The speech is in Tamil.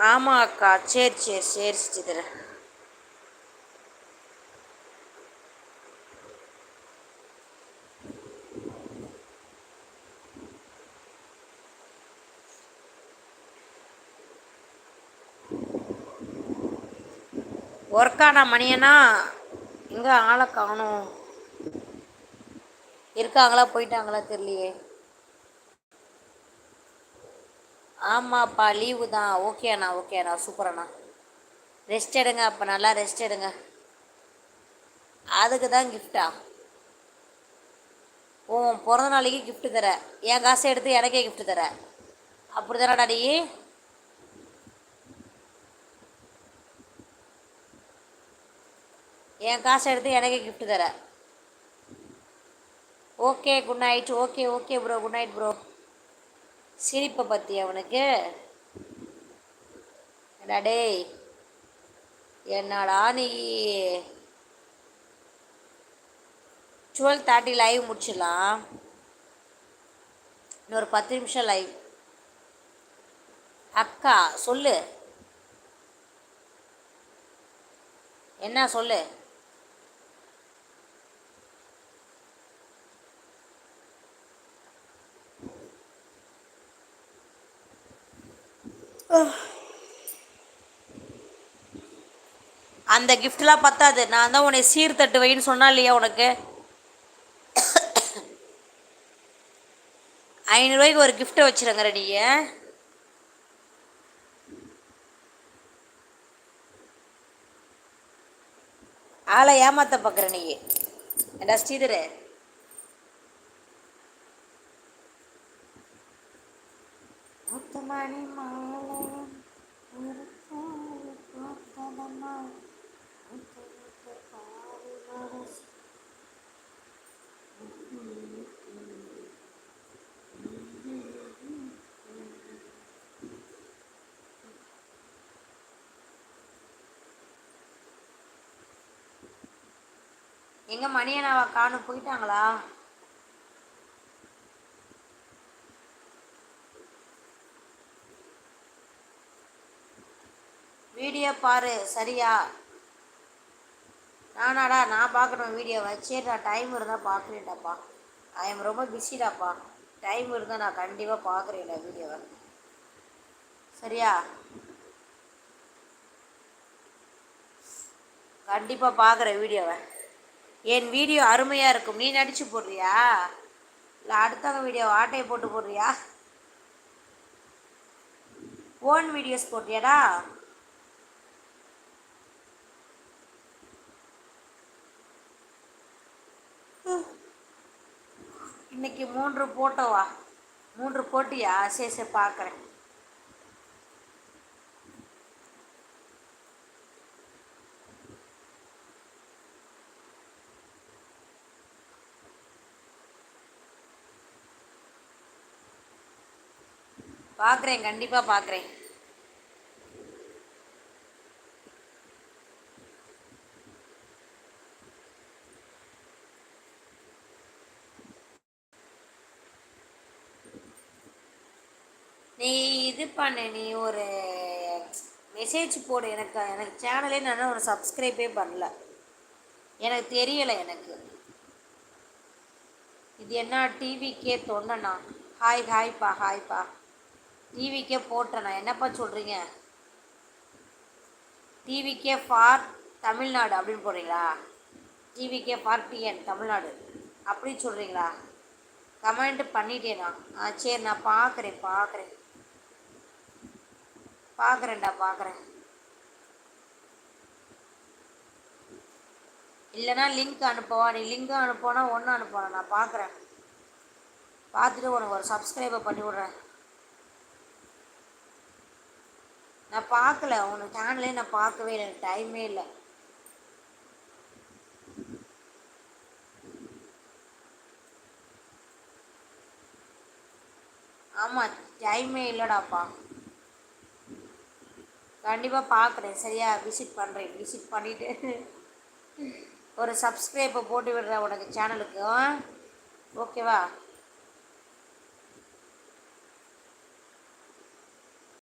ஆமாம் அக்கா சரி சரி சரி சித்திர. ஒர்க்கான மணியனா? எங்கே ஆளை காணும். இருக்காங்களா போயிட்டாங்களா தெரியலையே. ஆமாப்பா லீவு தான். ஓகே அண்ணா ஓகே அண்ணா. சூப்பர் அண்ணா. ரெஸ்ட் எடுங்க அப்போ நல்லா ரெஸ்ட் எடுங்க. அதுக்கு தான் கிஃப்டா ஓ பிறந்த நாளைக்கு கிஃப்ட் தர. என் காசை எடுத்து எனக்கே கிஃப்ட் தர. அப்படி தானடா நீ என் காசை எடுத்து எனக்கே கிஃப்ட் தர. Okay good night okay okay bro good night bro சிரிப்பை பற்றி அவனுக்கு என்னடா டேய் என்னடா நீ? டுவெல் தேர்ட்டி லைவ் முடிச்சிடலாம். இன்னொரு பத்து நிமிஷம் லைவ் அக்கா சொல்லு. என்ன சொல்லு? அந்த கிஃப்ட்லாம் பத்தாது. நான் தான் உன்னை சீர்தட்டு வைன்னு சொன்னா இல்லையா உனக்கு? ஐநூறுரூவாய்க்கு ஒரு கிஃப்ட்டை வச்சுருங்கிற நீ. ஆளை ஏமாத்த பார்க்குற நீ. ஏண்டா ஸ்ரீதரே? முத்துமணி மாலை ஒரு பூவு முத்து முத்து மனசு. எங்க மணியனாவா காணும் போயிட்டாங்களா வீடியோ பாரு சரியா? நானாடா நான் பார்க்கணும் வீடியோவை. சரிடா டைம் இருந்தால் பார்க்குறேன்டாப்பா. ஐ எம் ரொம்ப பிஸிடாப்பா டைம் இருந்தால் நான் கண்டிப்பாக பார்க்குறேன்டா வீடியோவை. சரியா? கண்டிப்பாக பார்க்குறேன் வீடியோவை. என் வீடியோ அருமையாக இருக்கும். நீ நடித்து போடுறியா? இல்லை அடுத்தவங்க வீடியோ ஆட்டையை போட்டு போடுறியா? ஓன் வீடியோஸ் போட்டியாடா? இன்னைக்கு மூன்று போட்டோவா? மூன்று போட்டியா? சரி சரி பார்க்குறேன் பார்க்குறேன் கண்டிப்பாக பார்க்குறேன் நீ இது பண்ணு நீ ஒரு மெசேஜ் போடு. எனக்கு எனக்கு சேனலே நான் ஒரு சப்ஸ்கிரைபே பண்ணல. எனக்கு தெரியலை எனக்கு. இது என்ன டிவிக்கே தொண்டனா ஹாய் ஹாய்ப்பா ஹாய்ப்பா டிவிக்கே போட்டேண்ணா என்னப்பா சொல்கிறீங்க டிவிக்கே ஃபார் தமிழ்நாடு அப்படின்னு போடுறீங்களா? TVK for TN Tamil Nadu. அப்படி சொல்கிறீங்களா கமெண்ட் பண்ணிட்டேண்ணா ஆ சரி நான் பார்க்குறேன் பார்க்குறேன் பார்க்குறேன்டா பார்க்குறேன் இல்லைனா லிங்க் அனுப்பவா? நீ லிங்க் அனுப்போனா ஒன்று அனுப்பணும் நான் பார்க்குறேன் பார்த்துட்டு உனக்கு ஒரு சப்ஸ்கிரைபர் பண்ணி விட்றேன். நான் பார்க்கல உனக்கு சேனலே நான் பார்க்கவே இல்லை எனக்கு டைமே இல்லை. ஆமாம் டைமே இல்லைடாப்பா. கண்டிப்பாக பார்க்குறேன் சரியா? விசிட் பண்ணுறேன் விசிட் பண்ணிவிட்டு ஒரு சப்ஸ்கிரைப்பை போட்டு விடுறேன் உனக்கு சேனலுக்கு ஓகேவா